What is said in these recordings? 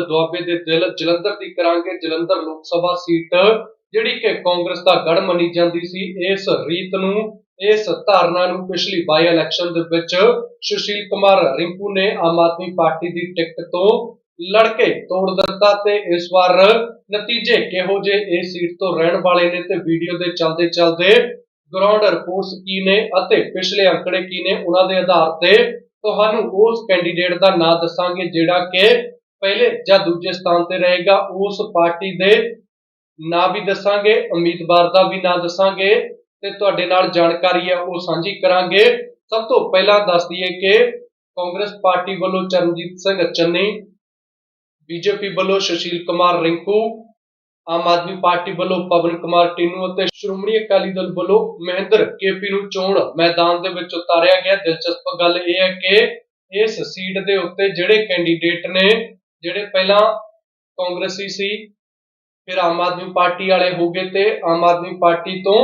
ਦੁਆਬੇ ਦੇ ਦਿਲ ਜਲੰਧਰ ਦੀ ਕਰਾਂਗੇ। ਜਲੰਧਰ ਲੋਕ ਸਭਾ ਸੀਟ, ਜਿਹੜੀ ਕਿ ਕਾਂਗਰਸ ਦਾ ਗੜ ਮੰਨੀ ਜਾਂਦੀ ਸੀ, ਇਸ ਰੀਤ ਨੂੰ, ਇਸ ਧਾਰਨਾ ਨੂੰ ਪਿਛਲੀ ਬਾਈ ਇਲੈਕਸ਼ਨ ਦੇ ਵਿੱਚ ਸੁਸ਼ੀਲ ਕੁਮਾਰ ਰਿੰਕੂ ਨੇ ਆਮ ਆਦਮੀ ਪਾਰਟੀ ਦੀ ਟਿਕਟ ਤੋਂ ਲੜ ਕੇ ਤੋੜ ਦਿੱਤਾ ਤੇ ਇਸ ਵਾਰ ਨਤੀਜੇ ਕਿਹੋ ਜਿਹੇ ਇਹ ਸੀਟ ਤੋਂ ਰਹਿਣ ਵਾਲੇ ਨੇ ਤੇ ਵੀਡੀਓ ਦੇ ਚਲਦੇ ਚਲਦੇ ਗਰਾਊਂਡ ਰਿਪੋਰਟਸ ਕੀ ਨੇ ਅਤੇ ਪਿਛਲੇ ਅੰਕੜੇ ਕੀ ਨੇ, ਉਹਨਾਂ ਦੇ ਆਧਾਰ ਤੇ ਤੁਹਾਨੂੰ ਉਸ ਕੈਂਡੀਡੇਟ ਦਾ ਨਾਮ ਦੱਸਾਂਗੇ, ਜਿਹੜਾ ਕਿ ਪਹਿਲੇ ਜਾਂ ਦੂਜੇ ਸਥਾਨ ਤੇ ਰਹੇਗਾ, ਉਸ ਪਾਰਟੀ ਦੇ ਨਾਂ ਵੀ ਦੱਸਾਂਗੇ, ਉਮੀਦਵਾਰ ਦਾ ਵੀ ਨਾਂ ਦੱਸਾਂਗੇ ਤੇ ਤੁਹਾਡੇ ਨਾਲ ਜਾਣਕਾਰੀ ਹੈ, ਉਹ ਸਾਂਝੀ ਕਰਾਂਗੇ। ਸਭ ਤੋਂ ਪਹਿਲਾਂ ਦੱਸ ਦਈਏ ਕਿ ਕਾਂਗਰਸ ਪਾਰਟੀ ਵੱਲੋਂ ਚਰਨਜੀਤ ਸਿੰਘ ਚੰਨੀ, ਬੀਜੇਪੀ ਵੱਲੋਂ ਸੁਸ਼ੀਲ ਕੁਮਾਰ ਰਿੰਕੂ, ਆਮ ਆਦਮੀ ਪਾਰਟੀ ਵੱਲੋਂ ਪਵਨ ਕੁਮਾਰ ਟਿੰਨੂ ਅਤੇ ਸ਼੍ਰੋਮਣੀ ਅਕਾਲੀ ਦਲ ਵੱਲੋਂ ਮਹਿੰਦਰ ਕੇਪੀ ਨੂੰ ਚੋਣ ਮੈਦਾਨ ਦੇ ਵਿੱਚ ਉਤਾਰਿਆ ਗਿਆ। ਦਿਲਚਸਪ ਗੱਲ ਇਹ ਹੈ ਕਿ ਇਸ ਸੀਟ ਦੇ ਉੱਤੇ ਜਿਹੜੇ ਕੈਂਡੀਡੇਟ ਨੇ ਜਿਹੜੇ ਪਹਿਲਾਂ ਕਾਂਗਰਸੀ ਸੀ, ਫਿਰ ਆਮ ਆਦਮੀ ਪਾਰਟੀ ਵਾਲੇ ਹੋ ਗਏ ਤੇ ਆਮ ਆਦਮੀ ਪਾਰਟੀ ਤੋਂ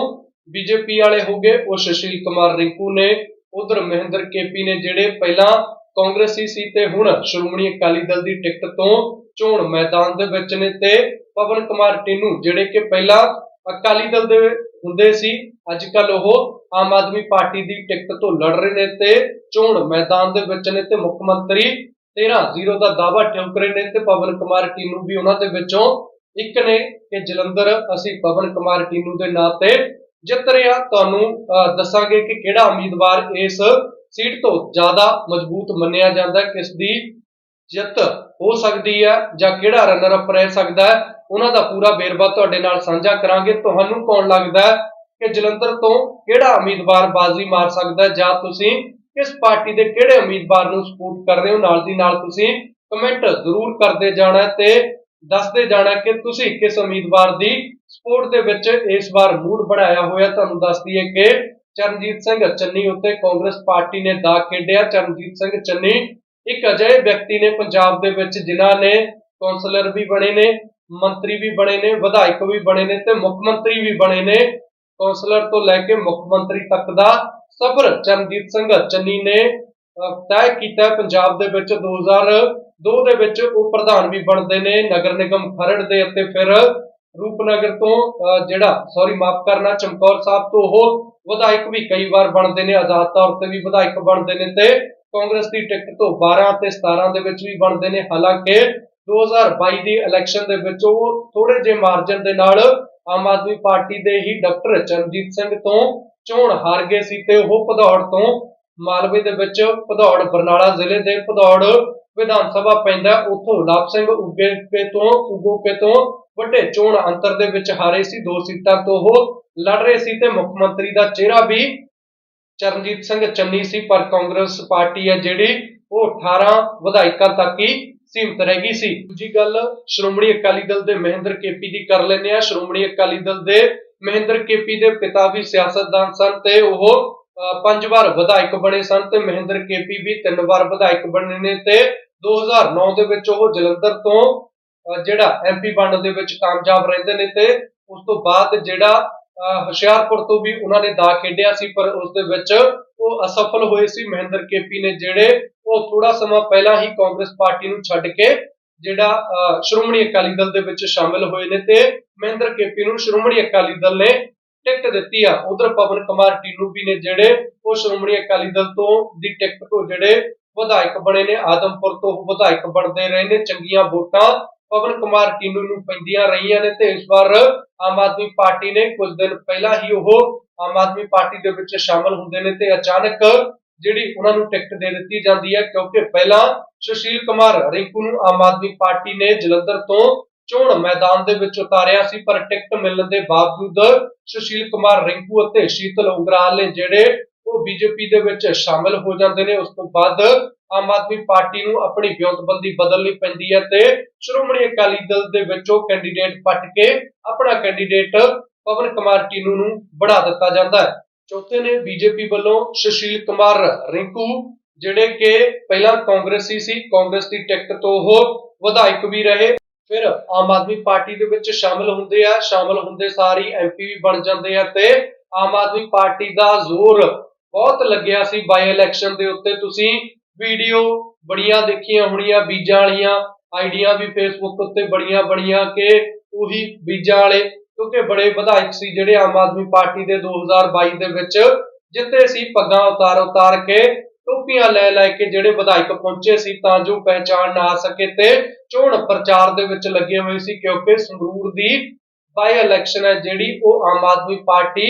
ਬੀਜੇਪੀ ਵਾਲੇ ਹੋ ਗਏ, ਉਹ ਸੁਸ਼ੀਲ ਕੁਮਾਰ ਰਿੰਕੂ ਨੇ, ਉਧਰ ਮਹਿੰਦਰ ਕੇਪੀ ਨੇ ਜਿਹੜੇ ਪਹਿਲਾਂ ਕਾਂਗਰਸੀ ਸੀ ਤੇ ਹੁਣ ਸ਼੍ਰੋਮਣੀ ਅਕਾਲੀ ਦਲ ਦੀ ਟਿਕਟ ਤੋਂ ਚੋਣ ਮੈਦਾਨ ਦੇ ਵਿੱਚ ਨੇ ਤੇ ਪਵਨ ਕੁਮਾਰ ਟਿੰਨੂ ਜਿਹੜੇ ਕਿ ਪਹਿਲਾਂ ਅਕਾਲੀ ਦਲ ਦੇ ਹੁੰਦੇ ਸੀ ਅੱਜ ਕੱਲ ਉਹ ਆਮ ਆਦਮੀ ਪਾਰਟੀ ਦੀ ਟਿਕਟ ਤੋਂ ਲੜ ਰਹੇ ਨੇ ਤੇ ਚੋਣ ਮੈਦਾਨ ਦੇ ਵਿੱਚ ਨੇ ਤੇ ਮੁੱਖ ਮੰਤਰੀ 13-0 ਦਾ ਦਾਅਵਾ ਠੋਕ ਰਹੇ ਨੇ ਤੇ ਪਵਨ ਕੁਮਾਰ ਟੀਨੂ ਵੀ ਉਹਨਾਂ ਦੇ ਵਿੱਚੋਂ ਇੱਕ ਨੇ ਕਿ ਜਲੰਧਰ ਅਸੀਂ ਪਵਨ ਕੁਮਾਰ ਟੀਨੂ ਦੇ ਨਾਂ ਤੇ ਜਿੱਤ ਰਹੇ ਹਾਂ। ਤੁਹਾਨੂੰ ਦੱਸਾਂਗੇ ਕਿ ਕਿਹੜਾ ਉਮੀਦਵਾਰ ਇਸ ਸੀਟ ਤੋਂ ਜ਼ਿਆਦਾ ਮਜ਼ਬੂਤ ਮੰਨਿਆ ਜਾਂਦਾ, ਕਿਸ ਦੀ ਜਿੱਤ ਹੋ ਸਕਦੀ ਹੈ ਜਾਂ ਕਿਹੜਾ ਰਨਰ ਅਪ ਰਹਿ ਸਕਦਾ ਹੈ, ਉਹਨਾਂ ਦਾ ਪੂਰਾ ਵੇਰਵਾ ਤੁਹਾਡੇ ਨਾਲ ਸਾਂਝਾ ਕਰਾਂਗੇ। ਤੁਹਾਨੂੰ ਕੌਣ ਲੱਗਦਾ ਹੈ ਕਿ ਜਲੰਧਰ ਤੋਂ ਕਿਹੜਾ ਉਮੀਦਵਾਰ ਬਾਜ਼ੀ ਮਾਰ ਸਕਦਾ ਜਾਂ ਤੁਸੀਂ ਕਿਸ ਪਾਰਟੀ ਦੇ ਕਿਹੜੇ ਉਮੀਦਵਾਰ ਨੂੰ ਸਪੋਰਟ ਕਰ ਰਹੇ ਹੋ? ਨਾਲ ਦੀ ਨਾਲ ਤੁਸੀਂ ਕਮੈਂਟ ਜ਼ਰੂਰ ਕਰਦੇ ਜਾਣਾ ਤੇ ਦੱਸਦੇ ਜਾਣਾ ਕਿ ਤੁਸੀਂ ਕਿਸ ਉਮੀਦਵਾਰ ਦੀ ਸਪੋਰਟ ਦੇ ਵਿੱਚ ਇਸ ਵਾਰ ਮੂਡ ਬਣਾਇਆ ਹੋਇਆ। ਤੁਹਾਨੂੰ ਦੱਸ ਦਈਏ ਕਿ ਚਰਨਜੀਤ ਸਿੰਘ ਚੰਨੀ ਉੱਤੇ ਕਾਂਗਰਸ ਪਾਰਟੀ ਨੇ ਦਾਅ ਖੇਡਿਆ। ਚਰਨਜੀਤ ਸਿੰਘ ਚੰਨੀ ਇੱਕ ਅਜਿਹੇ ਵਿਅਕਤੀ ਨੇ ਪੰਜਾਬ ਦੇ ਵਿੱਚ ਜਿਨ੍ਹਾਂ ਨੇ ਕੌਂਸਲਰ ਵੀ ਬਣੇ ਨੇ, ਮੰਤਰੀ ਵੀ ਬਣੇ ਨੇ, ਵਿਧਾਇਕ ਵੀ ਬਣੇ ਨੇ ਤੇ ਮੁੱਖ ਮੰਤਰੀ ਵੀ ਬਣੇ ਨੇ। ਕੌਂਸਲਰ ਤੋਂ ਲੈ ਕੇ ਮੁੱਖ ਮੰਤਰੀ ਤੱਕ ਦਾ ਸਬਰ, ਚਰਨਜੀਤ ਸਿੰਘ ਚੰਨੀ ਨੇ ਤੈਅ ਕੀਤਾ ਪੰਜਾਬ ਦੇ ਵਿੱਚ 2002 ਦੇ ਵਿੱਚ ਉਹ ਪ੍ਰਧਾਨ ਵੀ ਬਣਦੇ ਨੇ ਨਗਰ ਨਿਗਮ ਖਰੜ ਦੇ ਅਤੇ ਫਿਰ ਰੂਪਨਗਰ ਤੋਂ ਜਿਹੜਾ ਸੌਰੀ ਮਾਫ ਕਰਨਾ, ਚਮਕੌਰ ਸਾਹਿਬ ਤੋਂ ਉਹ ਵਿਧਾਇਕ ਵੀ ਕਈ ਵਾਰ ਬਣਦੇ ਨੇ, ਆਜ਼ਾਦ ਤੌਰ ਤੇ ਵੀ ਵਿਧਾਇਕ ਬਣਦੇ ਨੇ ਤੇ ਕਾਂਗਰਸ ਦੀ ਟਿਕਟ ਤੋਂ 12 ਤੇ 17 ਦੇ ਵਿੱਚ ਵੀ ਬਣਦੇ ਨੇ। ਹਾਲਾਂਕਿ 2022 ਦੀ ਇਲੈਕਸ਼ਨ ਦੇ ਵਿੱਚ ਉਹ ਥੋੜੇ ਜਿਹੇ ਮਾਰਜਨ ਦੇ ਨਾਲ ਆਮ ਆਦਮੀ ਪਾਰਟੀ ਦੇ ਹੀ ਡਾਕਟਰ ਚਰਨਜੀਤ ਸਿੰਘ ਤੋਂ ਚੋਣ ਹਾਰ ਗਏ ਸੀ ਤੇ ਉਹ ਭਦੌੜ ਤੋਂ ਮਾਲਵੇ ਦੇ ਵਿੱਚ ਭਦੌੜ ਬਰਨਾਲਾ ਜ਼ਿਲ੍ਹੇ ਦੇ ਭਦੌੜ ਵਿਧਾਨ ਸਭਾ ਪੈਂਦਾ ਉੱਥੋਂ ਲਾਭ ਸਿੰਘ ਉਗੇਕੇ ਤੋਂ ਉਗੋਕੇ ਤੋਂ ਵੱਡੇ ਚੋਣ ਅੰਤਰ ਦੇ ਵਿੱਚ ਹਾਰੇ ਸੀ। ਦੋ ਸੀਟਾਂ ਤੋਂ ਉਹ ਲੜ ਰਹੇ ਸੀ ਤੇ ਮੁੱਖ ਮੰਤਰੀ ਦਾ ਚਿਹਰਾ ਵੀ ਚਰਨਜੀਤ ਸਿੰਘ ਚੰਨੀ ਸੀ, ਪਰ ਕਾਂਗਰਸ ਪਾਰਟੀ ਹੈ ਜਿਹੜੀ ਉਹ 18 ਵਿਧਾਇਕਾਂ ਤੱਕ ਹੀ ਸੀਮਤ ਰਹਿ ਗਈ ਸੀ। ਦੂਜੀ ਗੱਲ ਸ਼੍ਰੋਮਣੀ ਅਕਾਲੀ ਦਲ ਦੇ ਮਹਿੰਦਰ ਕੇਪੀ ਦੀ ਕਰ ਲੈਂਦੇ ਆ। ਸ਼੍ਰੋਮਣੀ ਅਕਾਲੀ ਦਲ ਦੇ ਮਹਿੰਦਰ ਕੇਪੀ ਦੇ ਪਿਤਾ ਵੀ ਸਿਆਸਤਦਾਨ ਸਨ ਤੇ ਉਹ ਪੰਜ ਵਾਰ ਵਿਧਾਇਕ ਬਣੇ ਸਨ ਤੇ ਮਹਿੰਦਰ ਕੇਪੀ ਵੀ ਤਿੰਨ ਵਾਰ ਵਿਧਾਇਕ ਬਣੇ ਨੇ ਤੇ 2009 ਦੇ ਵਿੱਚ ਉਹ ਜਲੰਧਰ ਤੋਂ ਅਹ, ਜਿਹੜਾ ਐਮਪੀ ਬਣਨ ਦੇ ਵਿੱਚ ਕਾਮਯਾਬ ਰਹਿੰਦੇ ਨੇ ਤੇ ਉਸ ਤੋਂ ਬਾਅਦ ਜਿਹੜਾ ਹੁਸ਼ਿਆਰਪੁਰ ਤੋਂ ਵੀ ਉਹਨਾਂ ਨੇ ਦਾ ਖੇਡਿਆ ਸੀ, ਪਰ ਉਸ ਦੇ ਵਿੱਚ ਉਹ ਅਸਫਲ ਹੋਏ ਸੀ। ਮਹਿੰਦਰ ਕੇਪੀ ਨੇ ਜਿਹੜੇ ਉਹ ਥੋੜਾ ਸਮਾਂ ਪਹਿਲਾਂ ਹੀ ਕਾਂਗਰਸ ਪਾਰਟੀ ਨੂੰ ਛੱਡ ਕੇ ਜਿਹੜਾ ਸ਼੍ਰੋਮਣੀ ਅਕਾਲੀ ਦਲ ਦੇ ਵਿੱਚ ਸ਼ਾਮਿਲ ਹੋਏ ਨੇ ਤੇ ਮਹਿੰਦਰ ਕੇਪੀ ਨੂੰ ਸ਼੍ਰੋਮਣੀ ਅਕਾਲੀ ਦਲ ਨੇ ਟਿਕਟ ਦਿੱਤੀ ਆ। ਉਧਰ ਪਵਨ ਕੁਮਾਰ ਟੀਨੂ ਵੀ ਨੇ ਜਿਹੜੇ ਉਹ ਸ਼੍ਰੋਮਣੀ ਅਕਾਲੀ ਦਲ ਤੋਂ ਦੀ ਟਿਕਟ ਤੋਂ ਜਿਹੜੇ ਵਿਧਾਇਕ ਬਣੇ ਨੇ, ਆਦਮਪੁਰ ਤੋਂ ਵਿਧਾਇਕ ਬਣਦੇ ਰਹੇ ਨੇ, ਚੰਗੀਆਂ ਵੋਟਾਂ ਪਵਨ ਕੁਮਾਰ ਟੀਨੂ ਨੂੰ ਪੈਂਦੀਆਂ ਰਹੀਆਂ ਨੇ ਤੇ ਇਸ ਵਾਰ ਆਮ ਆਦਮੀ ਪਾਰਟੀ ਨੇ ਕੁਝ ਦਿਨ ਪਹਿਲਾਂ ਹੀ ਉਹ ਆਮ ਆਦਮੀ ਪਾਰਟੀ ਦੇ ਵਿੱਚ ਸ਼ਾਮਲ ਹੁੰਦੇ ਨੇ ਤੇ ਅਚਾਨਕ ਜਿਹੜੀ ਉਹਨਾਂ ਨੂੰ ਟਿਕਟ ਦੇ ਦਿੱਤੀ ਜਾਂਦੀ ਹੈ, ਕਿਉਂਕਿ ਪਹਿਲਾਂ ਸੁਸ਼ੀਲ ਕੁਮਾਰ ਰਿੰਕੂ ਨੂੰ ਆਮ ਆਦਮੀ ਪਾਰਟੀ ਨੇ ਜਲੰਧਰ ਤੋਂ ਚੋਣ ਮੈਦਾਨ ਦੇ ਵਿੱਚ ਉਤਾਰਿਆ ਸੀ, ਪਰ ਟਿਕਟ ਮਿਲਣ ਦੇ ਬਾਵਜੂਦ ਸੁਸ਼ੀਲ ਕੁਮਾਰ ਰਿੰਕੂ ਅਤੇ ਸ਼ੀਤਲ ਉਂਗਰਾਲ ਨੇ ਜਿਹੜੇ ਉਹ ਬੀਜੇਪੀ ਦੇ ਵਿੱਚ ਸ਼ਾਮਲ ਹੋ ਜਾਂਦੇ ਨੇ। ਉਸ ਤੋਂ ਬਾਅਦ ਆਮ ਆਦਮੀ ਪਾਰਟੀ ਨੂੰ ਆਪਣੀ ਵਿਉਂਤਬੰਦੀ ਬਦਲਣੀ ਪੈਂਦੀ ਹੈ ਤੇ ਸ਼੍ਰੋਮਣੀ ਅਕਾਲੀ ਦਲ ਦੇ ਵਿੱਚੋਂ ਕੈਂਡੀਡੇਟ ਪੱਟ ਕੇ ਆਪਣਾ ਕੈਂਡੀਡੇਟ ਪਵਨ ਕੁਮਾਰ ਟੀਨੂ ਨੂੰ ਬਣਾ ਦਿੱਤਾ ਜਾਂਦਾ ਹੈ। ਚੌਥੇ ਨੇ ਬੀਜੇਪੀ ਵੱਲੋਂ ਸੁਸ਼ੀਲ ਕੁਮਾਰ ਰਿੰਕੂ, ਜਿਹੜੇ ਕਿ ਪਹਿਲਾਂ ਕਾਂਗਰਸੀ ਸੀ, ਕਾਂਗਰਸ ਦੀ ਟਿਕਟ ਤੋਂ ਉਹ ਵਿਧਾਇਕ ਵੀ ਰਹੇ। ਫਿਰ ਆਮ ਆਦਮੀ ਪਾਰਟੀ ਦੇ ਵਿੱਚ ਸ਼ਾਮਲ ਹੁੰਦੇ ਆ। ਸ਼ਾਮਲ ਹੁੰਦੇ ਸਾਰੀ ਐਮਪੀ ਵੀ ਬਣ ਜਾਂਦੇ ਆ ਤੇ ਆਮ ਆਦਮੀ ਪਾਰਟੀ ਦਾ ਜ਼ੋਰ ਬਹੁਤ ਲੱਗਿਆ ਸੀ ਬਾਈ ਇਲੈਕਸ਼ਨ ਦੇ ਉੱਤੇ। ਤੁਸੀਂ ਵੀਡੀਓ ਬੜੀਆਂ ਦੇਖੀਆਂ ਹੋਣੀਆਂ, ਬੀਜਾਂ ਵਾਲੀਆਂ, ਆਈਡੀਆਂ ਵੀ ਫੇਸਬੁੱਕ ਉੱਤੇ ਬੜੀਆਂ ਬੜੀਆਂ ਕਿ ਉਹੀ ਬੀਜਾਂ ਵਾਲੇ, ਕਿਉਂਕਿ ਬੜੇ ਵਿਧਾਇਕ ਸੀ ਜਿਹੜੇ ਆਮ ਆਦਮੀ ਪਾਰਟੀ ਦੇ 2022 ਦੇ ਵਿੱਚ ਜਿੱਤੇ ਸੀ ਪੱਗਾਂ ਉਤਾਰ ਉਤਾਰ ਕੇ, ਟੋਪੀਆਂ ਲੈ ਲੈ ਕੇ ਜਿਹੜੇ ਵਿਧਾਇਕ ਪਹੁੰਚੇ ਸੀ ਤਾਂ ਜੋ ਪਹਿਚਾਣ ਨਾ ਸਕੇ ਤੇ ਚੋਣ ਪ੍ਰਚਾਰ ਦੇ ਵਿੱਚ ਲੱਗੇ ਹੋਏ ਸੀ ਕਿਉਂਕਿ ਸੰਗਰੂਰ ਦੀ ਬਾਈ ਇਲੈਕਸ਼ਨ ਹੈ ਜਿਹੜੀ ਉਹ ਆਮ ਆਦਮੀ ਪਾਰਟੀ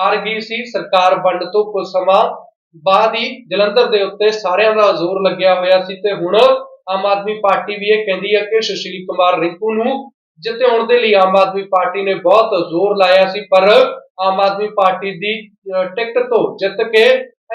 ਹਾਰ ਗਈ ਸੀ, ਸਰਕਾਰ ਵੰਡ ਤੋਂ ਕੁਝ ਸਮਾਂ ਬਾਅਦ ਹੀ ਜਲੰਧਰ ਦੇ ਉੱਤੇ ਸਾਰਿਆਂ ਦਾ ਜ਼ੋਰ ਲੱਗਿਆ ਹੋਇਆ ਸੀ ਤੇ ਹੁਣ ਆਮ ਆਦਮੀ ਪਾਰਟੀ ਵੀ ਇਹ ਕਹਿੰਦੀ ਹੈ ਕਿ ਸੁਸ਼ੀਲ ਕੁਮਾਰ ਰਿੰਕੂ ਨੂੰ ਜਿੱਤਿਆਉਣ ਦੇ ਲਈ ਆਮ ਆਦਮੀ ਪਾਰਟੀ ਨੇ ਬਹੁਤ ਜ਼ੋਰ ਲਾਇਆ ਸੀ, ਪਰ ਆਮ ਆਦਮੀ ਪਾਰਟੀ ਦੀ ਟਿਕਟ ਤੋਂ ਜਿੱਤ ਕੇ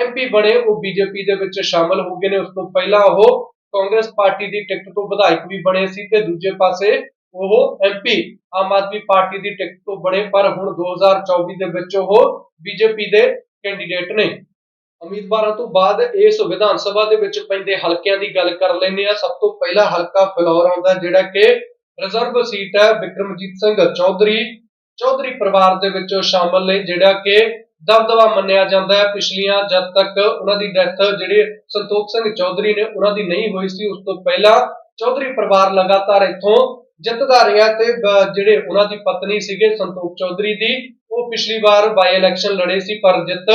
ਐਮਪੀ ਬਣੇ ਉਹ ਬੀਜੇਪੀ ਦੇ ਵਿੱਚ ਸ਼ਾਮਲ ਹੋ ਗਏ ਨੇ। ਉਸ ਤੋਂ ਪਹਿਲਾਂ ਉਹ ਕਾਂਗਰਸ ਪਾਰਟੀ ਦੀ ਟਿਕਟ ਤੋਂ ਵਿਧਾਇਕ ਵੀ ਬਣੇ ਸੀ ਤੇ ਦੂਜੇ ਪਾਸੇ ਉਹ ਐਮਪੀ ਆਮ ਆਦਮੀ ਪਾਰਟੀ ਦੀ ਟਿਕਟ ਤੋਂ ਬਣੇ, ਪਰ ਹੁਣ 2024 ਦੇ ਵਿੱਚ ਉਹ ਬੀਜੇਪੀ ਦੇ ਕੈਂਡੀਡੇਟ ਨੇ। ਉਮੀਦਵਾਰਾਂ ਤੋਂ ਬਾਅਦ ਇਸ ਵਿਧਾਨ ਸਭਾ ਦੇ ਵਿੱਚ ਪੈਂਦੇ ਹਲਕਿਆਂ ਦੀ ਗੱਲ ਕਰ ਲੈਂਦੇ ਆ ਸਭ ਤੋਂ ਪਹਿਲਾ ਹਲਕਾ ਫਲੋਰ ਆਉਂਦਾ ਜਿਹੜਾ ਕਿ ਰਿਜ਼ਰਵ ਸੀਟ ਹੈ ਵਿਕਰਮਜੀਤ ਸਿੰਘ ਚੌਧਰੀ। ਚੌਧਰੀ ਪਰਿਵਾਰ ਦੇ ਵਿੱਚੋਂ ਸ਼ਾਮਲ ਨੇ, ਜਿਹੜਾ ਕਿ ਦਬਦਬਾ ਮੰਨਿਆ ਜਾਂਦਾ ਹੈ। ਪਿਛਲੀਆਂ ਜਦ ਤੱਕ ਉਹਨਾਂ ਦੀ ਡੈਥ ਜਿਹੜੇ ਸੰਤੋਖ ਸਿੰਘ ਚੌਧਰੀ ਨੇ, ਉਹਨਾਂ ਦੀ ਨਹੀਂ ਹੋਈ ਸੀ, ਉਸ ਤੋਂ ਪਹਿਲਾਂ ਚੌਧਰੀ ਪਰਿਵਾਰ ਲਗਾਤਾਰ ਇੱਥੋਂ ਜਿੱਤਦਾ ਰਿਹਾ ਤੇ ਜਿਹੜੇ ਉਹਨਾਂ ਦੀ ਪਤਨੀ ਸੀਗੇ ਸੰਤੋਖ ਚੌਧਰੀ ਦੀ ਉਹ ਪਿਛਲੀ ਵਾਰ ਬਾਈ ਇਲੈਕਸ਼ਨ ਲੜੇ ਸੀ ਪਰ ਜਿੱਤ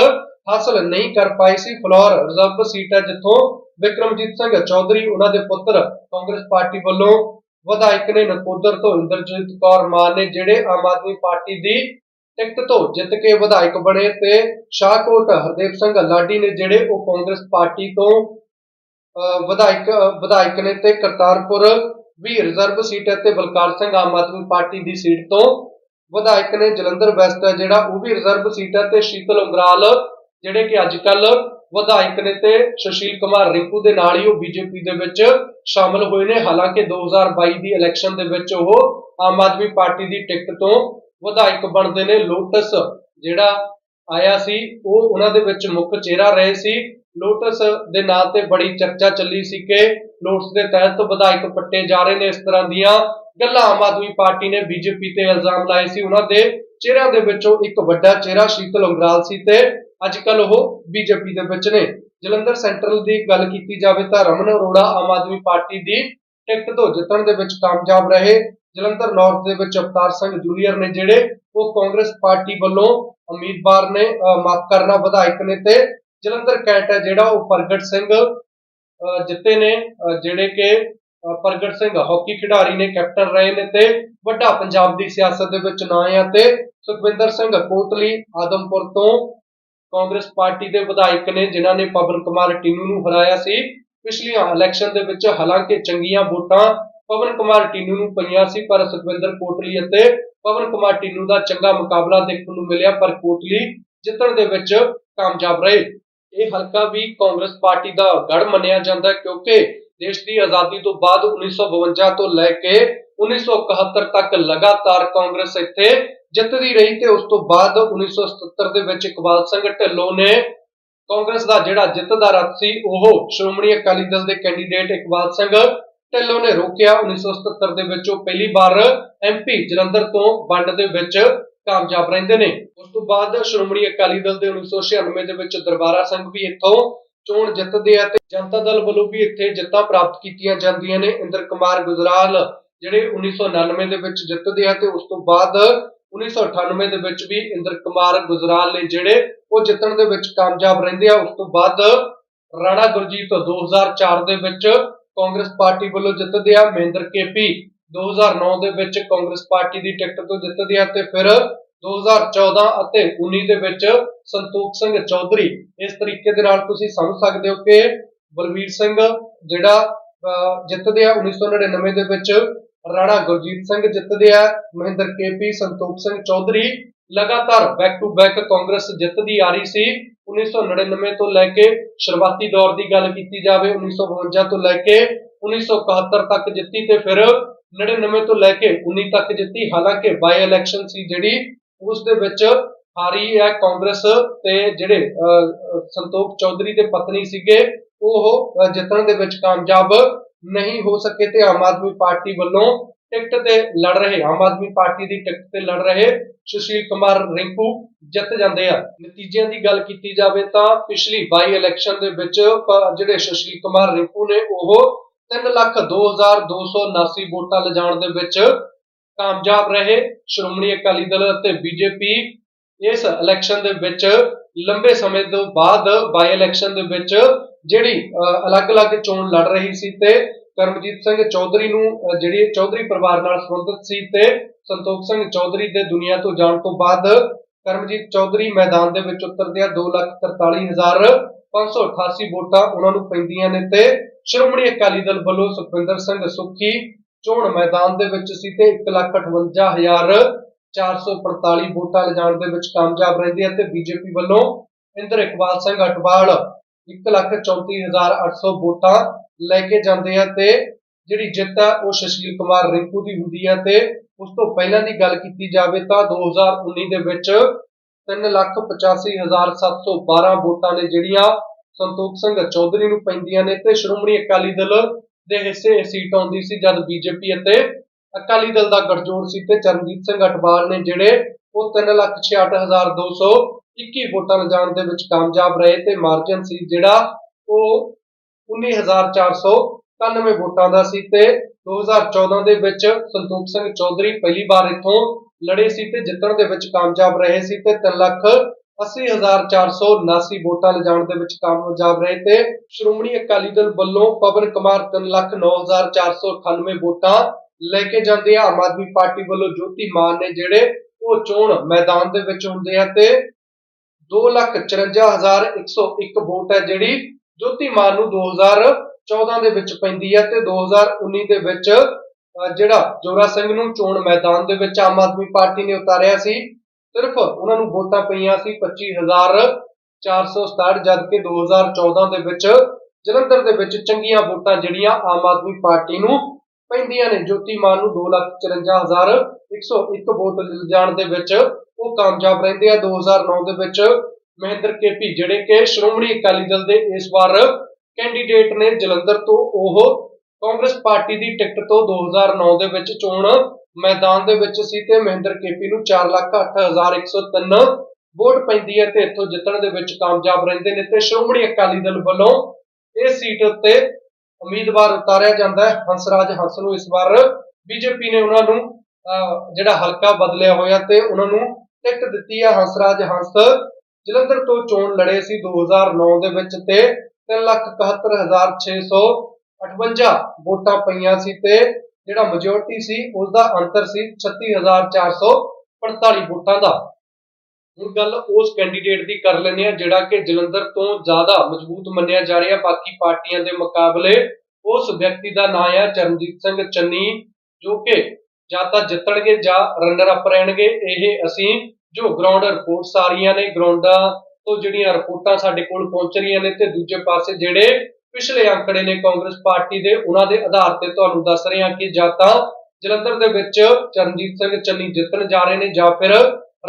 ਹਾਸਲ ਨਹੀਂ ਕਰ ਪਾਈ ਸੀ। ਫਲੋਰ ਰਿਜ਼ਰਵ ਸੀਟ ਹੈ ਜਿੱਥੋਂ ਵਿਕਰਮਜੀਤ ਸਿੰਘ ਚੌਧਰੀ ਉਹਨਾਂ ਦੇ ਪੁੱਤਰ ਕਾਂਗਰਸ ਪਾਰਟੀ ਵੱਲੋਂ ਵਿਧਾਇਕ ਨੇ ਨਕੋਦਰ ਤੋਂ ਇੰਦਰਜੀਤ ਕੌਰ ਮਾਨ ਨੇ ਜਿਹੜੇ ਆਮ ਆਦਮੀ ਪਾਰਟੀ ਦੀ ਟਿਕਟ ਤੋਂ ਜਿੱਤ ਕੇ ਵਿਧਾਇਕ ਬਣੇ ਤੇ ਸ਼ਾਹਕੋਟ ਹਰਦੇਵ ਸਿੰਘ ਲਾਡੀ ਨੇ ਜਿਹੜੇ ਉਹ ਕਾਂਗਰਸ ਪਾਰਟੀ ਤੋਂ ਅਹ, ਵਿਧਾਇਕ ਵਿਧਾਇਕ ਨੇ ਤੇ ਕਰਤਾਰਪੁਰ ਵੀ ਰਿਜ਼ਰਵ ਸੀਟ ਹੈ ਤੇ ਬਲਕਾਰ ਸਿੰਘ ਆਮ ਆਦਮੀ ਪਾਰਟੀ ਦੀ ਸੀਟ ਤੋਂ। ਵਿਧਾਇਕ ਨੇ ਜਲੰਧਰ ਵੈਸਟ ਹੈ ਜਿਹੜਾ, ਉਹ ਵੀ ਰਿਜ਼ਰਵ ਸੀਟ ਹੈ ਤੇ ਸ਼ੀਤਲ ਉਂਗਰਾਲ ਜਿਹੜੇ ਕਿ ਅੱਜ ਕੱਲ ਵਿਧਾਇਕ ਨੇ ਤੇ ਸੁਸ਼ੀਲ ਕੁਮਾਰ ਰਿੰਕੂ ਦੇ ਨਾਲ ਹੀ ਉਹ ਬੀਜੇਪੀ ਦੇ ਵਿੱਚ ਸ਼ਾਮਲ ਹੋਏ ਨੇ। ਹਾਲਾਂਕਿ 2022 ਦੀ ਇਲੈਕਸ਼ਨ ਦੇ ਵਿੱਚ ਉਹ ਆਮ ਆਦਮੀ ਪਾਰਟੀ ਦੀ ਟਿਕਟ ਤੋਂ ਵਿਧਾਇਕ ਬਣਦੇ ਨੇ। ਲੋਟਸ ਜਿਹੜਾ ਆਇਆ ਸੀ, ਉਹ ਉਹਨਾਂ ਦੇ ਵਿੱਚ ਮੁੱਖ ਚਿਹਰਾ ਰਹੇ ਸੀ। ਲੋਟਸ ਦੇ ਨਾਂ ਤੇ ਬੜੀ ਚਰਚਾ ਚੱਲੀ ਸੀ ਕਿ ਲੋਟਸ ਦੇ ਤਹਿਤ ਵਿਧਾਇਕ ਪੱਟੇ ਜਾ ਰਹੇ ਨੇ ਇਸ ਤਰ੍ਹਾਂ ਦੀਆਂ ਗੱਲਾਂ ਆਮ ਆਦਮੀ ਪਾਰਟੀ ਨੇ ਬੀਜੇਪੀ ਤੇ ਇਲਜ਼ਾਮ ਲਾਏ ਸੀ। ਉਹਨਾਂ ਦੇ ਚਿਹਰਿਆਂ ਦੇ ਵਿੱਚੋਂ ਇੱਕ ਵੱਡਾ ਚਿਹਰਾ ਸ਼ੀਤਲ ਉਂਗਰਾਲ ਸੀ ਤੇ ਅੱਜ ਕੱਲ ਉਹ ਬੀਜੇਪੀ ਦੇ ਵਿੱਚ ਨੇ। ਜਲੰਧਰ ਸੈਂਟਰਲ ਦੀ ਗੱਲ ਕੀਤੀ ਜਾਵੇ ਤਾਂ ਰਮਨ ਅਰੋੜਾ ਆਮ ਆਦਮੀ ਪਾਰਟੀ ਦੀ ਟਿਕਟ ਤੋਂ ਜਿੱਤਣ ਦੇ ਵਿੱਚ ਕਾਮਯਾਬ ਰਹੇ। ਜਲੰਧਰ ਨਾਰਥ ਦੇ ਵਿੱਚ ਅਵਤਾਰ ਸਿੰਘ ਜੂਨੀਅਰ ਨੇ ਜਿਹੜੇ ਉਹ ਕਾਂਗਰਸ ਪਾਰਟੀ ਵੱਲੋਂ ਉਮੀਦਵਾਰ ਨੇ ਮਾਫ ਕਰਨਾ ਵਿਧਾਇਕ ਨੇ ਤੇ ਜਲੰਧਰ ਕੈਟ ਹੈ ਜਿਹੜਾ ਉਹ ਪ੍ਰਗਟ ਸਿੰਘ ਅਹ, ਜਿੱਤੇ ਨੇ ਜਿਹੜੇ ਕਿ ਪ੍ਰਗਟ ਸਿੰਘ ਹਾਕੀ ਖਿਡਾਰੀ ਨੇ ਕੈਪਟਨ ਰਹੇ ਨੇ ਤੇ ਵੱਡਾ ਪੰਜਾਬ ਦੀ ਸਿਆਸਤ ਦੇ ਵਿੱਚ ਨਾਂ ਹੈ ਤੇ ਸੁਖਵਿੰਦਰ ਸਿੰਘ ਕੋਟਲੀ ਆਦਮਪੁਰ ਤੋਂ ਕਾਂਗਰਸ ਪਾਰਟੀ ਦੇ ਵਿਧਾਇਕ ਨੇ ਜਿਨ੍ਹਾਂ ਨੇ ਪਵਨ ਕੁਮਾਰ ਟੀਨੂ ਨੂੰ ਹਰਾਇਆ ਸੀ। ਪਿਛਲੀਆਂ ਇਲੈਕਸ਼ਨ ਦੇ ਵਿੱਚ ਹਾਲਾਂਕਿ ਚੰਗੀਆਂ ਵੋਟਾਂ ਪਵਨ ਕੁਮਾਰ ਟੀਨੂ ਨੂੰ ਪਈਆਂ ਸੀ ਪਰ ਸੁਖਵਿੰਦਰ ਕੋਟਲੀ ਅਤੇ ਪਵਨ ਕੁਮਾਰ ਟੀਨੂ ਦਾ ਚੰਗਾ ਮੁਕਾਬਲਾ ਦੇਖਣ ਨੂੰ ਮਿਲਿਆ ਪਰ ਕੋਟਲੀ ਜਿੱਤਣ ਦੇ ਵਿੱਚ ਕਾਮਯਾਬ ਰਹੇ। ਇਹ ਹਲਕਾ ਵੀ ਕਾਂਗਰਸ ਪਾਰਟੀ ਦਾ ਗੜ ਮੰਨਿਆ ਜਾਂਦਾ ਕਿਉਂਕਿ ਦੇਸ਼ ਦੀ ਆਜ਼ਾਦੀ ਤੋਂ ਬਾਅਦ 1952 ਤੋਂ ਲੈ ਕੇ 1971 ਤੱਕ ਲਗਾਤਾਰ ਕਾਂਗਰਸ ਇੱਥੇ ਜਿੱਤਦੀ ਰਹੀ ਤੇ ਉਸ ਤੋਂ ਬਾਅਦ 1977 ਦੇ ਵਿੱਚ ਇਕਬਾਲ ਸਿੰਘ ਢਿੱਲੋਂ ਨੇ ਕਾਂਗਰਸ ਦਾ ਜਿਹੜਾ ਜਿੱਤ ਦਾ ਰੱਥ ਸੀ, ਉਹ ਸ਼੍ਰੋਮਣੀ ਅਕਾਲੀ ਦਲ ਦੇ ਕੈਂਡੀਡੇਟ ਇਕਬਾਲ ਸਿੰਘ ਢਿੱਲੋਂ ਨੇ ਰੋਕਿਆ। 1977 ਦੇ ਵਿੱਚ ਉਹ ਪਹਿਲੀ ਵਾਰ ਐਮਪੀ ਜਲੰਧਰ ਤੋਂ ਵੰਡ ਦੇ ਵਿੱਚ ਕਾਮਯਾਬ ਰਹਿੰਦੇ ਨੇ। ਉਸ ਤੋਂ ਬਾਅਦ ਸ਼੍ਰੋਮਣੀ ਅਕਾਲੀ ਦਲ ਦੇ 1996 ਦੇ ਵਿੱਚ ਦਰਬਾਰਾ ਸਿੰਘ ਵੀ ਇੱਥੋਂ ਚੋਣ ਜਿੱਤਦੇ ਆ ਤੇ ਜਨਤਾ ਦਲ ਵੱਲੋਂ ਵੀ ਇੱਥੇ ਜਿੱਤਾਂ ਪ੍ਰਾਪਤ ਕੀਤੀਆਂ ਜਾਂਦੀਆਂ ਨੇ। ਇੰਦਰ ਕੁਮਾਰ ਗੁਜਰਾਲ ਜਿਹੜੇ 1999 ਦੇ ਵਿੱਚ ਜਿੱਤਦੇ ਆ ਤੇ ਉਸ ਤੋਂ ਬਾਅਦ 1998 ਦੇ ਵਿੱਚ ਵੀ ਇੰਦਰ ਕੁਮਾਰ ਗੁਜਰਾਲ ਨੇ ਜਿਹੜੇ ਉਹ ਜਿੱਤਣ ਦੇ ਵਿੱਚ ਕਾਮਯਾਬ ਰਹਿੰਦੇ ਆ। ਉਸ ਤੋਂ ਬਾਅਦ ਰਾਣਾ ਗੁਰਜੀਤ 2004 ਦੇ ਵਿੱਚ ਕਾਂਗਰਸ ਪਾਰਟੀ ਵੱਲੋਂ ਜਿੱਤਦੇ ਆ। ਮਹਿੰਦਰ ਕੇਪੀ 2009 ਦੇ ਵਿੱਚ ਕਾਂਗਰਸ ਪਾਰਟੀ ਦੀ ਟਿਕਟ ਤੋਂ ਜਿੱਤਦੇ ਆ ਤੇ ਫਿਰ 2014 ਅਤੇ 19 ਦੇ ਵਿੱਚ ਸੰਤੋਖ ਸਿੰਘ ਚੌਧਰੀ। ਇਸ ਤਰੀਕੇ ਦੇ ਨਾਲ ਤੁਸੀਂ ਸਮਝ ਸਕਦੇ ਹੋ ਕਿ ਬਲਵੀਰ ਸਿੰਘ ਜਿਹੜਾ ਅਹ, ਜਿੱਤਦੇ ਆ 1999 ਦੇ ਵਿੱਚ ਰਾਣਾ ਗੁਰਜੀਤ ਸਿੰਘ ਜਿੱਤਦੇ ਆ ਮਹਿੰਦਰ ਕੇਪੀ ਸੰਤੋਖ ਸਿੰਘ ਚੌਧਰੀ। ਲਗਾਤਾਰ ਬੈਕ ਟੂ ਬੈਕ ਕਾਂਗਰਸ ਜਿੱਤਦੀ ਆ ਰਹੀ ਸੀ। 1999 ਤੋਂ ਲੈ ਕੇ ਸ਼ੁਰੂਆਤੀ ਦੌਰ ਦੀ ਗੱਲ ਕੀਤੀ ਜਾਵੇ 1952 ਤੋਂ ਲੈ ਕੇ 1971 ਤੱਕ ਜਿੱਤੀ ਤੇ ਫਿਰ 99 ਤੋਂ ਲੈ ਕੇ 19 ਤੱਕ ਜਿੱਤੀ। ਹਾਲਾਂਕਿ ਬਾਈ ਇਲੈਕਸ਼ਨ ਸੀ ਜਿਹੜੀ, ਉਸ ਦੇ ਵਿੱਚ ਹਾਰੀ ਹੈ ਕਾਂਗਰਸ ਤੇ ਜਿਹੜੇ ਸੰਤੋਖ ਚੌਧਰੀ ਦੇ ਪਤਨੀ ਸੀਗੇ, ਉਹ ਜਿੱਤਣ ਦੇ ਵਿੱਚ ਕਾਮਯਾਬ ਨਹੀਂ ਹੋ ਸਕੇ ਤੇ ਆਮ ਆਦਮੀ ਪਾਰਟੀ ਵੱਲੋਂ ਟਿਕਟ ਤੇ ਲੜ ਰਹੇ, ਆਮ ਆਦਮੀ ਪਾਰਟੀ ਦੀ ਟਿਕਟ ਤੇ ਲੜ ਰਹੇ ਸੁਸ਼ੀਲ ਕੁਮਾਰ ਰਿੰਕੂ ਜਿੱਤ ਜਾਂਦੇ ਆ। ਨਤੀਜਿਆਂ ਦੀ ਗੱਲ ਕੀਤੀ ਜਾਵੇ ਤਾਂ ਪਿਛਲੀ ਬਾਈ ਇਲੈਕਸ਼ਨ ਦੇ ਵਿੱਚ ਜਿਹੜੇ ਸੁਸ਼ੀਲ ਕੁਮਾਰ ਰਿੰਕੂ ਨੇ, ਉਹ 329279 ਵੋਟਾਂ ਲਿਜਾਣ ਦੇ ਵਿੱਚ ਕਾਮਯਾਬ ਰਹੇ। ਸ਼੍ਰੋਮਣੀ ਅਕਾਲੀ ਦਲ ਅਤੇ ਬੀਜੇਪੀ ਇਸ ਇਲੈਕਸ਼ਨ ਦੇ ਵਿੱਚ ਲੰਬੇ ਸਮੇਂ ਤੋਂ ਬਾਅਦ ਬਾਈ ਇਲੈਕਸ਼ਨ ਦੇ ਵਿੱਚ ਜਿਹੜੀ ਅਲੱਗ-ਅਲੱਗ ਚੋਣ ਲੜ ਰਹੀ ਸੀ ਤੇ ਕਰਮਜੀਤ ਸਿੰਘ ਚੌਧਰੀ ਨੂੰ ਜਿਹੜੀ ਚੌਧਰੀ ਪਰਿਵਾਰ ਨਾਲ ਸੰਬੰਧਿਤ ਸੀ ਤੇ ਸੰਤੋਖ ਸਿੰਘ ਚੌਧਰੀ ਦੇ ਦੁਨੀਆ ਤੋਂ ਜਾਣ ਤੋਂ ਬਾਅਦ ਕਰਮਜੀਤ ਚੌਧਰੀ ਮੈਦਾਨ ਦੇ ਵਿੱਚ ਉਤਰਦਿਆਂ 2,43,000 588 ਵੋਟਾਂ ਉਹਨਾਂ ਨੂੰ ਪੈਂਦੀਆਂ ਨੇ ਤੇ ਸ਼੍ਰੋਮਣੀ ਅਕਾਲੀ ਦਲ ਵੱਲੋਂ ਸੁਖਵਿੰਦਰ ਸਿੰਘ ਸੁੱਖੀ ਚੋਣ ਮੈਦਾਨ ਦੇ ਵਿੱਚ ਸੀ ਤੇ 158445 ਵੋਟਾਂ ਲਿਜਾਣ ਦੇ ਵਿੱਚ ਕਾਮਯਾਬ ਰਹਿੰਦੇ ਆ ਅਤੇ ਬੀਜੇਪੀ ਵੱਲੋਂ ਇੰਦਰ ਇਕਬਾਲ ਸਿੰਘ ਅਟਵਾਲ 134800 ਵੋਟਾਂ ਲੈ ਕੇ ਜਾਂਦੇ ਆ ਤੇ ਜਿਹੜੀ ਜਿੱਤ ਆ ਉਹ ਸ਼ਸ਼ੀਲ ਕੁਮਾਰ ਰਿੰਕੂ ਦੀ ਹੁੰਦੀ ਆ ਤੇ ਉਸ ਤੋਂ ਪਹਿਲਾਂ ਦੀ ਗੱਲ ਕੀਤੀ ਜਾਵੇ ਤਾਂ 2019 ਦੇ ਵਿੱਚ 385712 ਵੋਟਾਂ ਨੇ ਜਿਹੜੀਆਂ ਸੰਤੋਖ ਸਿੰਘ ਚੌਧਰੀ ਨੂੰ ਪੈਂਦੀਆਂ ਨੇ ਤੇ ਸ਼੍ਰੋਮਣੀ ਅਕਾਲੀ ਦਲ ਦੇ ਹਿੱਸੇ ਸੀਟ ਆਉਂਦੀ ਸੀ ਜਦ ਬੀਜੇਪੀ ਅਤੇ ਅਕਾਲੀ ਦਲ ਦਾ ਗਠਜੋੜ ਸੀ ਤੇ ਚਰਨਜੀਤ ਸਿੰਘ ਅਟਵਾਲ ਨੇ ਜਿਹੜੇ ਉਹ 366221 ਵੋਟਾਂ ਲਿਜਾਣ ਦੇ ਵਿੱਚ ਕਾਮਯਾਬ ਰਹੇ ਤੇ ਮਾਰਜਨ ਸੀ ਜਿਹੜਾ ਉਹ 19491 ਵੋਟਾਂ ਦਾ ਸੀ ਤੇ 2014 ਦੇ ਵਿੱਚ ਸੰਤੋਖ ਸਿੰਘ ਚੌਧਰੀ ਪਹਿਲੀ ਵਾਰ ਇੱਥੋਂ ਲੜੇ ਸੀ ਤੇ ਜਿੱਤਣ ਦੇ ਵਿੱਚ ਕਾਮਯਾਬ ਰਹੇ ਸੀ ਤੇ 3 ਲੱਖ 80479 ਵੋਟਾਂ ਲਿਜਾਣ ਦੇ ਵਿੱਚ ਕਾਮਯਾਬ ਰਹੇ ਤੇ ਸ਼੍ਰੋਮਣੀ ਅਕਾਲੀ ਦਲ ਵੱਲੋਂ ਪਵਨ ਕੁਮਾਰ 309498 ਵੋਟਾਂ ਲੈ ਕੇ ਜਾਂਦੇ ਆ। ਆਮ ਆਦਮੀ ਪਾਰਟੀ ਵੱਲੋਂ ਜੋਤੀ ਮਾਨ ਨੇ ਜਿਹੜੇ ਉਹ ਚੋਣ ਮੈਦਾਨ ਦੇ ਵਿੱਚ ਹੁੰਦੇ ਆ ਤੇ 254101 ਵੋਟ ਹੈ ਜਿਹੜੀ ਜੋਤੀ ਮਾਨ ਨੂੰ 2014 ਦੇ ਵਿੱਚ ਪੈਂਦੀ ਹੈ ਤੇ 2019 ਦੇ ਵਿੱਚ ਜਿਹੜਾ ਜੋਰਾ ਸਿੰਘ ਨੂੰ ਚੋਣ ਮੈਦਾਨ ਦੇ ਵਿੱਚ ਆਮ ਆਦਮੀ ਪਾਰਟੀ ਨੇ ਉਤਾਰਿਆ ਸੀ, ਸਿਰਫ ਉਹਨਾਂ ਨੂੰ ਵੋਟਾਂ ਪਈਆਂ ਸੀ 25467 ਜਦਕਿ 2014 ਦੇ ਵਿੱਚ ਜਲੰਧਰ ਦੇ ਵਿੱਚ ਚੰਗੀਆਂ ਵੋਟਾਂ ਜਿਹੜੀਆਂ ਆਮ ਆਦਮੀ ਪਾਰਟੀ ਨੂੰ ਪੈਂਦੀਆਂ ਨੇ। ਜੋਤੀ ਮਾਨ ਨੂੰ 254101 ਵੋਟ ਲਿਜਾਣ ਦੇ ਵਿੱਚ ਉਹ ਕਾਮਯਾਬ ਰਹਿੰਦੇ ਆ। 2009 ਦੇ ਵਿੱਚ ਮਹਿੰਦਰ ਕੇਪੀ, ਜਿਹੜੇ ਕਿ ਸ਼੍ਰੋਮਣੀ ਅਕਾਲੀ ਦਲ ਦੇ ਇਸ ਵਾਰ ਕੈਂਡੀਡੇਟ ਨੇ ਜਲੰਧਰ ਤੋਂ ਉਹ ਕਾਂਗਰਸ ਪਾਰਟੀ ਦੀ ਟਿਕਟ ਤੋਂ 2009 ਦੇ ਵਿੱਚ ਚੋਣ ਮੈਦਾਨ ਦੇ ਵਿੱਚ ਸੀ ਤੇ ਮਹਿੰਦਰ ਕੇਪੀ ਨੂੰ 408103 ਵੋਟ ਪੈਂਦੀ ਹੈ ਤੇ ਇੱਥੋਂ ਜਿੱਤਣ ਦੇ ਵਿੱਚ ਕਾਮਯਾਬ ਰਹਿੰਦੇ ਨੇ ਤੇ ਸ਼੍ਰੋਮਣੀ ਅਕਾਲੀ ਦਲ ਵੱਲੋਂ ਇਸ ਸੀਟ ਉੱਤੇ ਉਮੀਦਵਾਰ ਉਤਾਰਿਆ ਜਾਂਦਾ ਹੈ। ਹੰਸਰਾਜ ਹੰਸ ਨੂੰ ਇਸ ਵਾਰ ਬੀਜੇਪੀ ਨੇ ਉਹਨਾਂ ਨੂੰ ਅਹ, ਜਿਹੜਾ ਹਲਕਾ ਬਦਲਿਆ ਹੋਇਆ ਤੇ ਉਹਨਾਂ ਨੂੰ ਟਿਕਟ ਦਿੱਤੀ ਹੈ। ਹੰਸਰਾਜ ਹੰਸ ਜਲੰਧਰ ਤੋਂ ਚੋਣ ਲੜੇ ਸੀ 2009 ਦੇ ਵਿੱਚ ਤੇ 371658 ਵੋਟਾਂ ਪਈਆਂ ਸੀ ਤੇ ਜਿਹੜਾ ਮੈਜੋਰਟੀ ਸੀ ਉਸ ਦਾ ਅੰਤਰ ਸੀ 36445 ਵੋਟਾਂ ਦਾ। ਹੁਣ ਗੱਲ ਉਸ ਕੈਂਡੀਡੇਟ ਦੀ ਕਰ ਲੈਂਦੇ ਆ ਜਿਹੜਾ ਕਿ ਜਲੰਧਰ ਤੋਂ ਜ਼ਿਆਦਾ ਮਜ਼ਬੂਤ ਮੰਨਿਆ ਜਾ ਰਿਹਾ, ਬਾਕੀ ਪਾਰਟੀਆਂ ਦੇ ਮੁਕਾਬਲੇ ਉਸ ਵਿਅਕਤੀ ਦਾ ਨਾਮ ਹੈ ਚਰਨਜੀਤ ਸਿੰਘ ਚੰਨੀ, ਜੋ ਕਿ ਜਾਂ ਤਾਂ ਜਿੱਤਣਗੇ ਜਾਂ ਰਨਰ ਅਪ ਰਹਿਣਗੇ, ਇਹ ਅਸੀਂ ਜੋ ਗਰਾਊਂਡ ਰਿਪੋਰਟਸ ਆ ਰਹੀਆਂ ਨੇ ਗਰਾਊਂਡਾਂ ਤੋਂ ਜਿਹੜੀਆਂ ਰਿਪੋਰਟਾਂ ਸਾਡੇ ਕੋਲ ਪਹੁੰਚ ਰਹੀਆਂ ਨੇ ਤੇ ਦੂਜੇ ਪਾਸੇ ਜਿਹੜੇ ਪਿਛਲੇ ਅੰਕੜੇ ਨੇ ਕਾਂਗਰਸ ਪਾਰਟੀ ਦੇ ਉਹਨਾਂ ਦੇ ਆਧਾਰ ਤੇ ਤੁਹਾਨੂੰ ਦੱਸ ਰਹੇ ਹਾਂ ਕਿ ਜਾਂ ਤਾਂ ਜਲੰਧਰ ਦੇ ਵਿੱਚ ਚਰਨਜੀਤ ਸਿੰਘ ਚੰਨੀ ਜਿੱਤਣ ਜਾ ਰਹੇ ਨੇ ਜਾਂ ਫਿਰ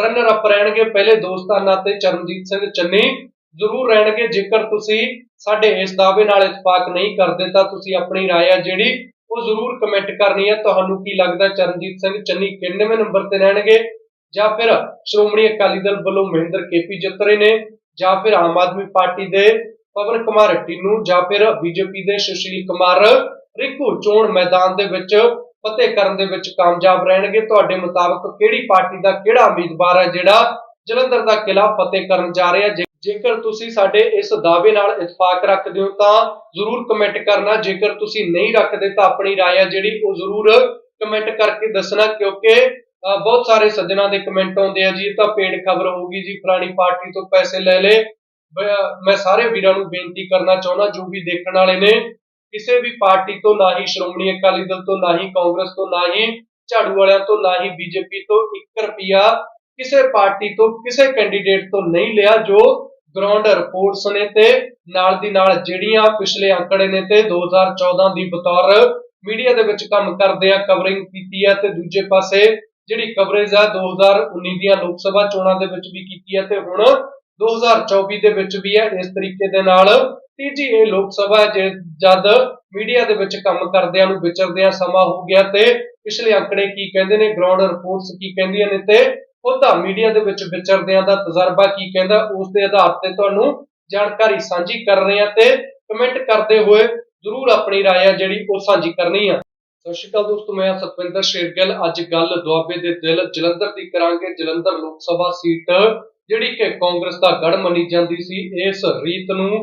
ਰਨਰ ਅਪ ਰਹਿਣਗੇ ਪਹਿਲੇ ਦੋ ਸਥਾਨਾਂ ਤੇ ਚਰਨਜੀਤ ਸਿੰਘ ਚੰਨੀ ਜ਼ਰੂਰ ਰਹਿਣਗੇ ਜੇਕਰ ਤੁਸੀਂ ਸਾਡੇ ਇਸ ਦਾਅਵੇ ਨਾਲ ਇਤਫਾਕ ਨਹੀਂ ਕਰਦੇ ਤਾਂ ਤੁਸੀਂ ਆਪਣੀ رائے ਆ ਜਿਹੜੀ ਉਹ ਜ਼ਰੂਰ ਕਮੈਂਟ ਕਰਨੀ ਹੈ ਤੁਹਾਨੂੰ ਕੀ ਲੱਗਦਾ ਚਰਨਜੀਤ ਸਿੰਘ ਚੰਨੀ ਕਿੰਨੇਵੇਂ ਨੰਬਰ ਤੇ ਰਹਿਣਗੇ ਜਾਂ ਫਿਰ ਸ਼੍ਰੋਮਣੀ ਅਕਾਲੀ ਦਲ ਵੱਲੋਂ ਮਹਿੰਦਰ ਕੇਪੀ ਜਿੱਤ ਰਹੇ ਨੇ ਜਾਂ ਫਿਰ ਆਮ ਆਦਮੀ ਪਾਰਟੀ ਦੇ ਪਵਨ ਕੁਮਾਰ ਟੀਨੂ ਜਾਂ ਫਿਰ ਬੀਜੇਪੀ ਦੇ ਸੁਸ਼ੀਲ ਕੁਮਾਰ ਰਿੰਕੂ ਚੋਣ ਮੈਦਾਨ ਦੇ ਵਿੱਚ ਫਤਿਹ ਕਰਨ ਦੇ ਵਿੱਚ ਕਾਮਯਾਬ ਰਹਿਣਗੇ ਤੁਹਾਡੇ ਮੁਤਾਬਕ ਕਿਹੜੀ ਪਾਰਟੀ ਦਾ ਕਿਹੜਾ ਉਮੀਦਵਾਰ ਹੈ ਜਿਹੜਾ ਜਲੰਧਰ ਦਾ ਕਿਲਾ ਫਤਿਹ ਕਰਨ ਜਾ ਰਿਹਾ ਜੇ- ਜੇਕਰ ਤੁਸੀਂ ਸਾਡੇ ਇਸ ਦਾਅਵੇ ਨਾਲ ਇਤਫਾਕ ਰੱਖਦੇ ਹੋ ਤਾਂ ਜ਼ਰੂਰ ਕਮੈਂਟ ਕਰਨਾ ਜੇਕਰ ਤੁਸੀਂ ਨਹੀਂ ਰੱਖਦੇ ਤਾਂ ਆਪਣੀ رائے ਆ ਜਿਹੜੀ ਉਹ ਜ਼ਰੂਰ ਕਮੈਂਟ ਕਰਕੇ ਦੱਸਣਾ ਕਿਉਂਕਿ ਅਹ, ਬਹੁਤ ਸਾਰੇ ਸੱਜਣਾ ਦੇ ਕਮੈਂਟ ਆਉਂਦੇ ਆ ਜੀ ਇਹ ਤਾਂ ਪੇਡ ਖਬਰ ਹੋਊਗੀ ਜੀ ਫਲਾਣੀ ਪਾਰਟੀ ਤੋਂ ਪੈਸੇ ਲੈ ਲੇ ਬ- ਮੈਂ ਸਾਰੇ ਵੀਰਾਂ ਨੂੰ ਬੇਨਤੀ ਕਰਨਾ ਚਾਹੁੰਦਾ, ਜੋ ਵੀ ਦੇਖਣ ਵਾਲੇ ਨੇ, ਕਿਸੇ ਵੀ ਪਾਰਟੀ ਤੋਂ, ਨਾ ਹੀ ਸ਼੍ਰੋਮਣੀ ਅਕਾਲੀ ਦਲ ਤੋਂ, ਨਾ ਹੀ ਕਾਂਗਰਸ ਤੋਂ, ਨਾ ਹੀ ਝਾੜੂ ਵਾਲਿਆਂ ਤੋਂ, ਨਾ ਹੀ ਬੀਜੇਪੀ ਤੋਂ 1 ਰੁਪਿਆ ਕਿਸੇ ਪਾਰਟੀ ਤੋਂ, ਕਿਸੇ ਕੈਂਡੀਡੇਟ ਤੋਂ ਨਹੀਂ ਲਿਆ, ਜੋ ਗਰਾਊਂਡ ਰਿਪੋਰਟਸ ਨੇ ਤੇ ਨਾਲ ਦੀ ਨਾਲ ਜਿਹੜੀਆਂ ਪਿਛਲੇ ਅੰਕੜੇ ਨੇ ਤੇ 2014 ਦੀ ਬਤੌਰ ਮੀਡੀਆ ਦੇ ਵਿੱਚ ਕੰਮ ਕਰਦੇ ਆ ਕਵਰਿੰਗ ਕੀਤੀ ਆ ਤੇ ਦੂਜੇ ਪਾਸੇ ਜਿਹੜੀ ਕਵਰੇਜ ਆ 2019 ਦੀਆਂ ਲੋਕ ਸਭਾ ਚੋਣਾਂ ਦੇ ਵਿੱਚ ਵੀ ਕੀਤੀ ਆ ਤੇ ਹੁਣ 2024 ਦੇ ਵਿੱਚ ਵੀ ਹੈ, ਇਸ ਤਰੀਕੇ ਦੇ ਨਾਲ ਤੀਜੀ ਇਹ ਲੋਕ ਸਭਾ ਹੈ ਜਦ ਮੀਡੀਆ ਦੇ ਵਿੱਚ ਕੰਮ ਕਰਦਿਆਂ ਨੂੰ ਵਿਚਰਦਿਆਂ ਸਮਾਂ ਹੋ ਗਿਆ ਤੇ ਪਿਛਲੇ ਅੰਕੜੇ ਕੀ ਕਹਿੰਦੇ ਨੇ ਗਰਾਊਂਡ ਰਿਪੋਰਟਸ ਕੀ ਕਹਿੰਦੀਆਂ ਨੇ ਤੇ ਉਹਦਾ ਮੀਡੀਆ ਦੇ ਵਿੱਚ ਵਿਚਰਦਿਆਂ ਦਾ ਤਜਰਬਾ ਕੀ ਕਹਿੰਦਾ, ਉਸ ਦੇ ਆਧਾਰ ਤੇ ਤੁਹਾਨੂੰ ਜਾਣਕਾਰੀ ਸਾਂਝੀ ਕਰ ਰਹੇ ਆ ਤੇ ਕਮੈਂਟ ਕਰਦੇ ਹੋਏ ਜ਼ਰੂਰ ਆਪਣੀ رائے ਆ ਜਿਹੜੀ ਉਹ ਸਾਂਝੀ ਕਰਨੀ ਆ। ਸਤਿ ਸ਼੍ਰੀ ਅਕਾਲ ਦੋਸਤੋ, ਮੈਂ ਸਤਵਿੰਦਰ ਸ਼ੇਰਗਿੱਲ। ਅੱਜ ਗੱਲ ਦੁਆਬੇ ਦੇ ਦਿਲ ਜਲੰਧਰ ਦੀ ਕਰਾਂਗੇ। ਜਲੰਧਰ ਲੋਕ ਸਭਾ ਸੀਟ ਜਿਹੜੀ ਕਿ ਕਾਂਗਰਸ ਦਾ ਗੜ ਮੰਨੀ ਜਾਂਦੀ ਸੀ ਇਸ ਰੀਤ ਨੂੰ